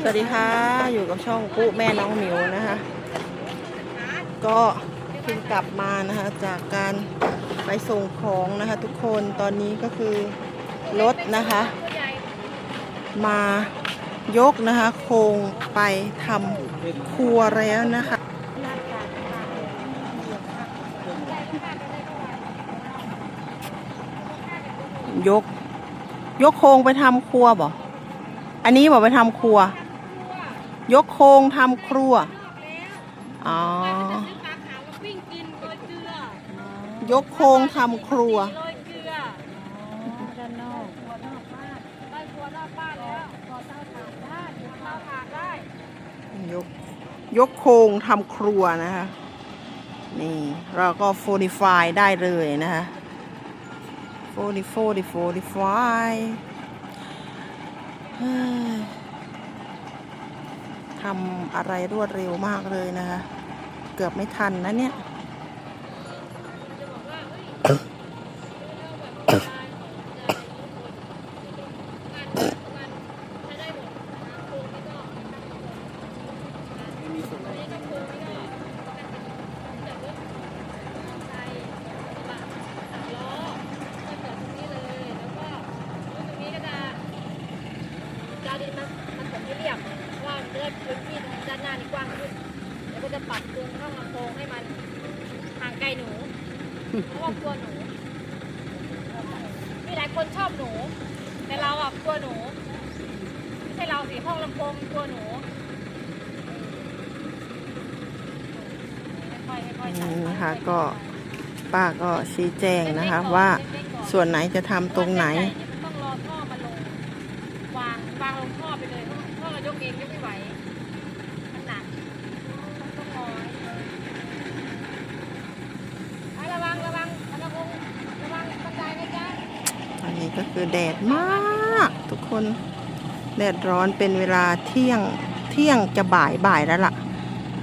สวัสดีค่ะ อยู่กับช่องปุ๊แม่น้องหมิวนะคะ ก็เพิ่งกลับมานะคะ จากการไปส่งของนะคะ ทุกคนตอนนี้ก็คือรถนะคะ มายกนะคะโครงไปทำครัวแล้วนะคะยก ยกโครงไปทำครัวบ่ อันนี้บอกไปทำครัว ยกโครงทำครัว อ๋อ ยกโครงทำครัวยกลือด้านนอกครัวนอกบ้านได้ครัวนอกบ้านแล้วพอเตาถ่านได้เตาถ่านได้ยก ยกโครงทำครัวนะคะ นี่ เราก็โฟดิฟายได้เลยนะคะโฟดิโฟดิโฟดิฟาย ทำอะไรรวดเร็วมากเลยนะคะ เกือบไม่ทันนะเนี่ย จาดินมันมันผมไม่เรียบเพราะว่ามันจะได้พื้นที่ตรงด้านหน้านี่กว้างขึ้นแล้วก็จะปรับปรุงช่องลำโพงให้มันห่างไกลหนู เพราะว่ากลัวหนู มีหลายคนชอบหนู แต่เราอะกลัวหนู ไม่ใช่เราสิห้องลำโพงกลัวหนูค่อยๆค่อยๆอืตัดมไปนะคะอยๆก็ ป้าก็ชี้แจงนะคะ ว่าส่วนไหนจะทำตรงไหน ต้องรอท่อมาลง วางวางลงท่อไปเลยท่อเรายกเองยกไม่ไหว มันหนักต้องรอให้ระวังระวังระวังระวังบันไดนะจ๊ะ อันนี้ ก็คือแดดมากทุกคน แดดร้อนเป็นเวลาเที่ยงเที่ยงจะบ่ายบ่ายแล้วล่ะ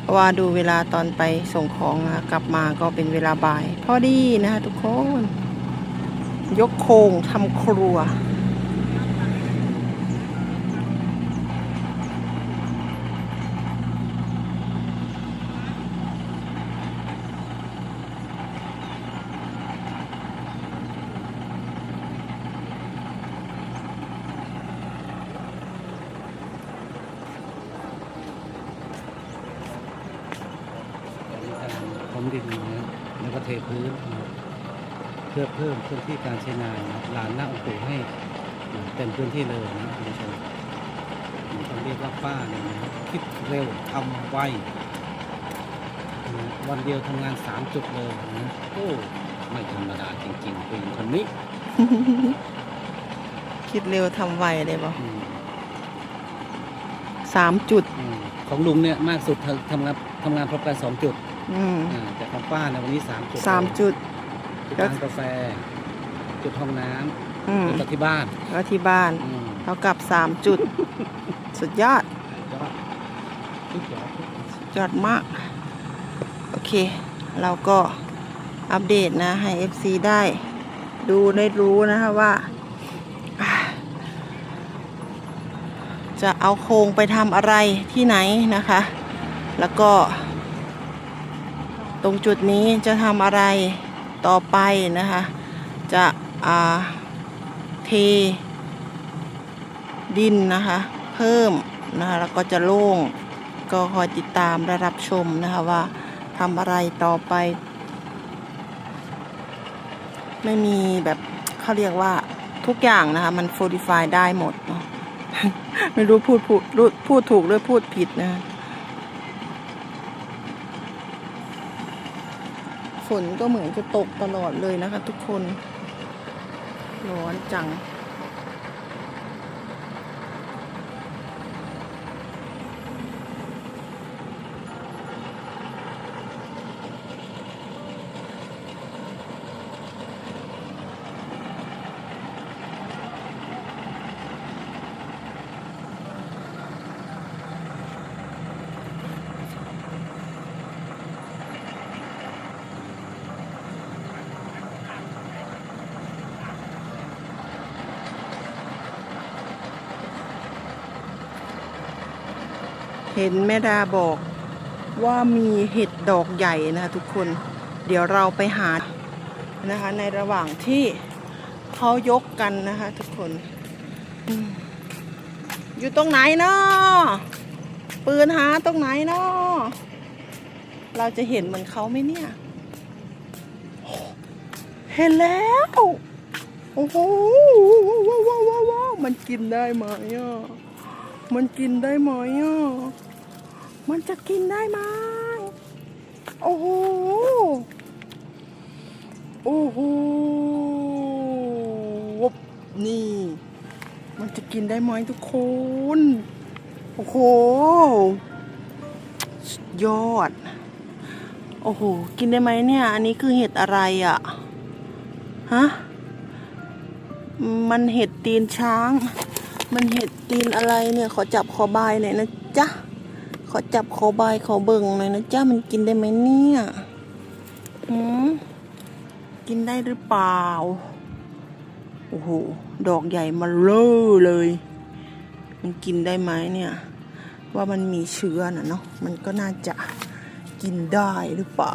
เพราะว่าดูเวลาตอนไปส่งของนะคะกลับมาก็เป็นเวลาบ่าย พอดีนะคะทุกคน ยกโครงทำครัว ผมดินนะครับแล้วก็ เทพื้นนะครับเพื่อเพิ่มพื้นที่การใช้งานนะครับลานหน้าองค์ปู่ให้เต็มพื้นที่เลยนะคุณผู้ชมผมต้องเรียกว่าป้าเนี่ยนะครับคิดเร็วทำไวนะวันเดียวทำงานสามจุดเลยนะโอ้ไม่ธรรมดาจริงๆผู้หญิงคนนี้คิดเร็วทำไวเลยบ่อืมสามจุด อืมของลุงเนี่ยมากสุดทำทำงานทำงานพร้อมกันสองจุด อืมอ่าแต่ของป้าเนี่ยวันนี้สามจุดสามจุด จุดร้านกาแฟ จุดห้องน้อืมำจุดที่บ้านแล้วที่บ้านอืมเท่ากับสามจุด สุดยอดยอดสุดยอดยอดมาก โอเค เราก็อัปเดตนะ ให้ FC ได้ดูได้รู้นะคะว่าอ่า จะเอาโครงไปทำอะไรที่ไหนนะคะ แล้วก็ ตรงจุดนี้จะทำอะไรต่อไปนะคะ จะเทดินนะคะ เพิ่มนะคะแล้วก็จะโล่งก็คอยติดตามและรับชมนะคะว่าทำอะไรต่อไป ไม่มีแบบเขาเรียกว่าทุกอย่างนะคะ มันโฟดิฟายได้หมด ไม่รู้พูดพูดพูดถูกหรือพูดผิดนะ ฝนก็เหมือนจะตกตลอดเลยนะคะทุกคน ร้อนจัง เห็นแม่ดาบอกว่ามีเห็ดดอกใหญ่นะคะทุกคน เดี๋ยวเราไปหานะคะ ในระหว่างที่เขายกกันนะคะทุกคน อยู่ตรงไหนเนาะปืนหาตรงไหนเนาะเราจะเห็นเหมือนเขาไหมเนี่ย เห็นแล้ว โอ้โหว้าวว้าวว้าวว้าวมันกินได้ไหมอะ มันกินได้ไหมอะ มันจะกินได้ไหมโอ้โห โอ้โหวบนี่ มันจะกินได้ไหมทุกคน โอ้โห ยอด โอ้โห กินได้ไหมเนี่ย อันนี้คือเห็ดอะไรอะ ฮะ มันเห็ดตีนช้าง มันเห็ดตีนอะไรเนี่ย ขอจับขอบายหน่อยนะจ๊ะ ขอจับขอบายขอเบิ่งหน่อยนะจ๊ะ มันกินได้ไหมเนี่ยหืมกินได้หรือเปล่า โอ้โห ดอกใหญ่มาเลอเลย มันกินได้ไหมเนี่ย ว่ามันมีเชื้อนะเนาะ มันก็น่าจะกินได้หรือเปล่า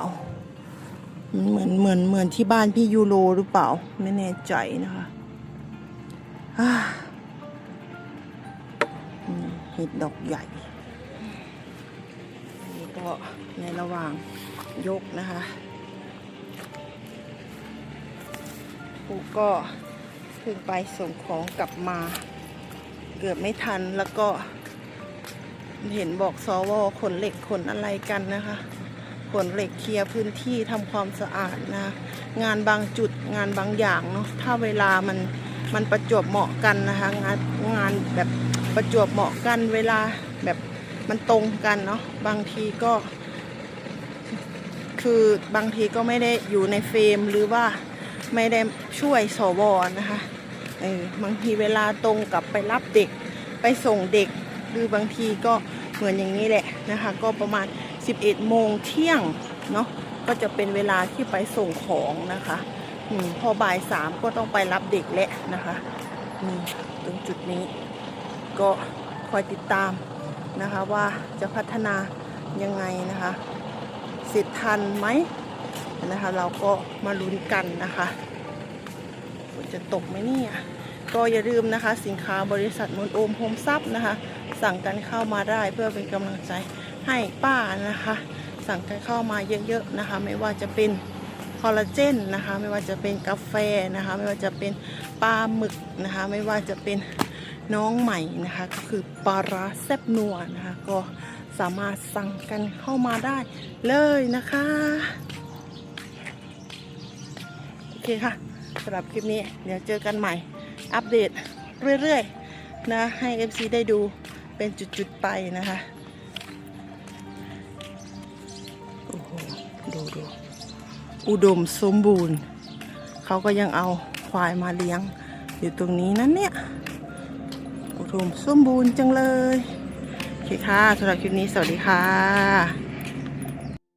มันเหมือนเหมือนเหมือนที่บ้านพี่ยูโรหรือเปล่า ไม่แน่ใจนะคะอ่า ห็ดดอกใหญ่นนี่ก็ในระหว่างยกนะคะปูก็เพิ่งไปส่งของกลับมา เกือบไม่ทันแล้วก็ เห็นบอกสวขนเหล็กขนอะไรกันนะคะขนเหล็กเคลียร์พื้นที่ทำความสะอาดนะ งานบางจุดงานบางอย่างเนาะถ้าเวลามัน มันประจวบเหมาะกันนะคะงานงานแบบประจวบเหมาะกันเวลาแบบมันตรงกันเนาะบางทีก็ คือบางทีก็ไม่ได้อยู่ในเฟรมหรือว่าไม่ได้ช่วยสวนะคะเออบางทีเวลาตรงกับไปรับเด็กไปส่งเด็ก หรือบางทีก็เหมือนอย่างนี้แหละนะคะ ก็ประมาณ 11โมงเที่ยงเนาะก็จะเป็นเวลาที่ไปส่งของนะคะ พอบ่ายสามก็ต้องไปรับเด็กแหละนะคะนี่ตรงจุดนี้ ก็คอยติดตามนะคะว่าจะพัฒนายังไงนะคะเสร็จทันไหมนะคะเราก็มาลุ้นกันนะคะจะตกไหมเนี่ยก็อย่าลืมนะคะ สินค้าบริษัทมนโอมโฮมซับนะคะ สั่งกันเข้ามาได้เพื่อเป็นกำลังใจให้ป้านะคะ สั่งกันเข้ามาเยอะๆนะคะ ไม่ว่าจะเป็น คอลลาเจนนะคะไม่ว่าจะเป็นกาแฟนะคะ ไม่ว่าจะเป็นปลาหมึกนะคะ ไม่ว่าจะเป็นน้องใหม่นะคะ ก็คือปลาร้าแซบนัวนะคะ ก็สามารถสั่งกันเข้ามาได้เลยนะคะ โอเคค่ะสำหรับคลิปนี้เดี๋ยวเจอกันใหม่ อัปเดตเรื่อยๆนะให้ FC ได้ดูเป็นจุดๆไปนะคะ อุดมสมบูรณ์ เขาก็ยังเอาควายมาเลี้ยง อยู่ตรงนี้นั่นเนี่ย อุดมสมบูรณ์จังเลย โอเคค่ะสำหรับคลิปนี้สวัสดีค่ะ